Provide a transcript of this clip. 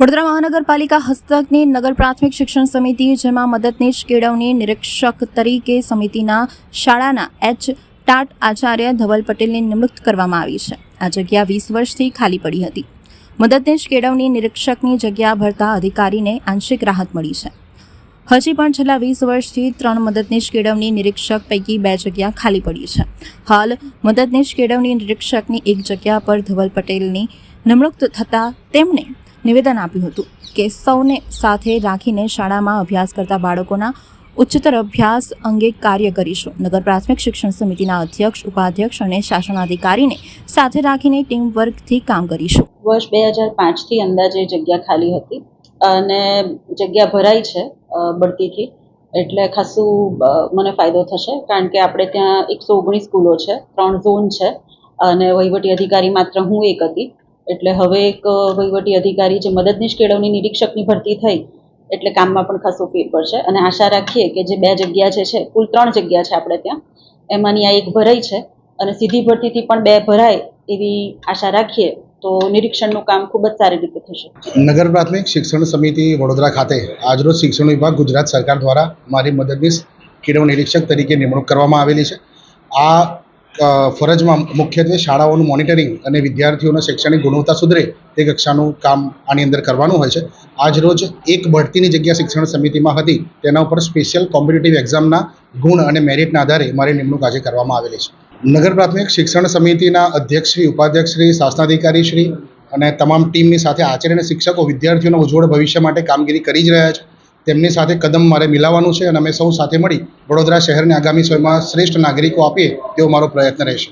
વડોદરા મહાનગરપાલિકા હસ્તકની નગર પ્રાથમિક શિક્ષણ સમિતિ, જેમાં મદદનીશ કેળવણી નિરીક્ષક તરીકે સમિતિના શાળાના એચ. ટાટ આચાર્ય ધવલ પટેલની નિમણૂક કરવામાં આવી છે. આ જગ્યા વીસ વર્ષથી ખાલી પડી હતી. મદદનીશ કેળવણી નિરીક્ષકની જગ્યા ભરતા અધિકારીને આંશિક રાહત મળી છે. હજી પણ છેલ્લા વીસ વર્ષથી ત્રણ મદદનીશ કેળવણી નિરીક્ષક પૈકી બે જગ્યા ખાલી પડી છે. હાલ મદદનીશ કેળવણી નિરીક્ષકની એક જગ્યા પર ધવલ પટેલની નિમણૂક થતાં તેમણે નિવેદન આપ્યું હતું કે સૌને સાથે રાખીને શાળામાં અભ્યાસ કરતા બાળકોના ઉચ્ચતર અભ્યાસ અંગે કાર્ય કરીશું. નગર પ્રાથમિક શિક્ષણ સમિતિના અધ્યક્ષ, ઉપાધ્યક્ષ અને શાસનાધિકારીને સાથે રાખીને ટીમ વર્કથી કામ કરીશું. વર્ષ બે હજાર પાંચથી અંદાજે જગ્યા ખાલી હતી અને જગ્યા ભરાઈ છે બઢતીથી એટલે ખાસું મને ફાયદો થશે. કારણ કે આપણે ત્યાં એકસો ઓગણીસ સ્કૂલો છે, ત્રણ ઝોન છે, અને વહીવટી અધિકારી માત્ર હું એક હતી. એટલે હવે એક વહીવટી અધિકારી જે મદદનીશ કેળવણી નિરીક્ષકની ભરતી થઈ, એટલે કામમાં પણ ખાસો ફેર પડશે. અને આશા રાખીએ કે જે બે જગ્યા જે છે, કુલ ત્રણ જગ્યા છે આપણે ત્યાં, એમાંની આ એક ભરાઈ છે. અને સીધી ભરતીથી પણ બે ભરાય એવી આશા રાખીએ. તો નિરીક્ષણનું કામ ખૂબ જ સારી રીતે થશે. નગર પ્રાથમિક શિક્ષણ સમિતિ વડોદરા ખાતે આજરોજ શિક્ષણ વિભાગ ગુજરાત સરકાર દ્વારા મારી મદદનીશ કેળવણી નિરીક્ષક તરીકે નિમણૂક કરવામાં આવેલી છે. આ ફરજમાં મુખ્યત્વે શાળાઓનું મોનિટરિંગ અને વિદ્યાર્થીઓના શૈક્ષણિક ગુણવત્તા સુધરે તે કક્ષાનું કામ આની અંદર કરવાનું હોય છે. આજરોજ એક બઢતીની જગ્યા શિક્ષણ સમિતિમાં હતી. તેના ઉપર સ્પેશિયલ કોમ્પિટિટિવ એક્ઝામના ગુણ અને મેરિટના આધારે મારી નિમણૂક આજે કરવામાં આવેલી છે. નગર પ્રાથમિક શિક્ષણ સમિતિના અધ્યક્ષશ્રી શાસનાધિકારી શ્રી અને તમામ ટીમની સાથે આચાર્ય અને શિક્ષકો વિદ્યાર્થીઓના ઉજ્જવળ ભવિષ્ય માટે કામગીરી કરી જ રહ્યા છે. તેમની સાથે કદમ મારે મિલાવવાનું છે અને અમે સૌ સાથે મળી વડોદરા શહેરને આગામી સમયમાં શ્રેષ્ઠ નાગરિકો આપીએ તેવો મારો પ્રયત્ન રહેશે.